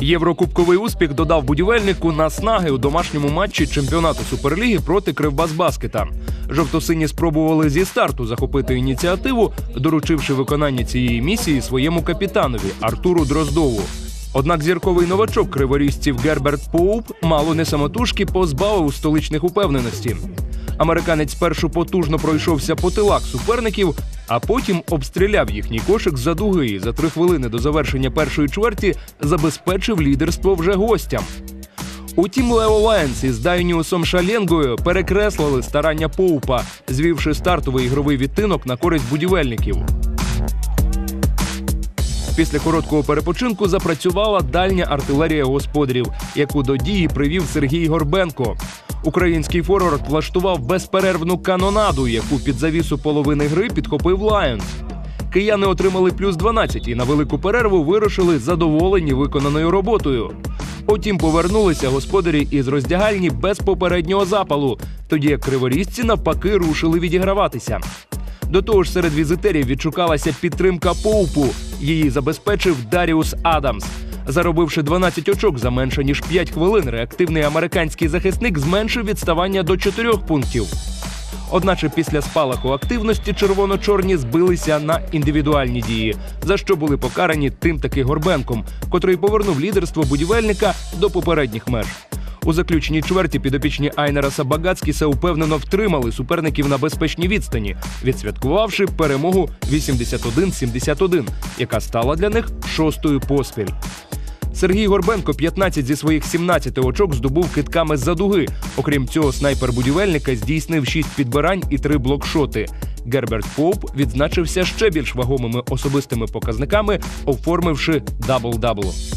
Єврокубковий успіх додав будівельнику наснаги у домашньому матчі чемпіонату Суперліги проти Кривбасбаскета. Жовтосині спробували зі старту захопити ініціативу, доручивши виконання цієї місії своєму капітанові Артуру Дроздову. Однак зірковий новачок криворізців Герберт Поуп мало не самотужки позбавив столичних упевненості. Американець спершу потужно пройшовся по тилах суперників, а потім обстріляв їхній кошик за дуги і за три хвилини до завершення першої чверті забезпечив лідерство вже гостям. Утім, Лео Лайнс із Дайніусом Шаленгою перекреслили старання Поупа, звівши стартовий ігровий відтинок на користь будівельників. Після короткого перепочинку запрацювала дальня артилерія господарів, яку до дії привів Сергій Горбенко. Український форвард влаштував безперервну канонаду, яку під завісу половини гри підхопив Лайонс. Кияни отримали плюс 12 і на велику перерву вирушили задоволені виконаною роботою. Потім повернулися господарі із роздягальні без попереднього запалу, тоді як криворізці навпаки рушили відіграватися. До того ж, серед візитерів відшукалася підтримка Поупу. Її забезпечив Даріус Адамс. Заробивши 12 очок за менше ніж 5 хвилин, реактивний американський захисник зменшив відставання до 4 пунктів. Одначе після спалаху активності червоно-чорні збилися на індивідуальні дії, за що були покарані тим таки Горбенком, котрий повернув лідерство будівельника до попередніх меж. У заключній чверті підопічні Айнера Сабагацькіса упевнено втримали суперників на безпечній відстані, відсвяткувавши перемогу 81-71, яка стала для них шостою поспіль. Сергій Горбенко 15 зі своїх 17 очок здобув китками з-за дуги. Окрім цього, снайпер будівельника здійснив 6 підбирань і 3 блокшоти. Герберт Поуп відзначився ще більш вагомими особистими показниками, оформивши дабл-дабл.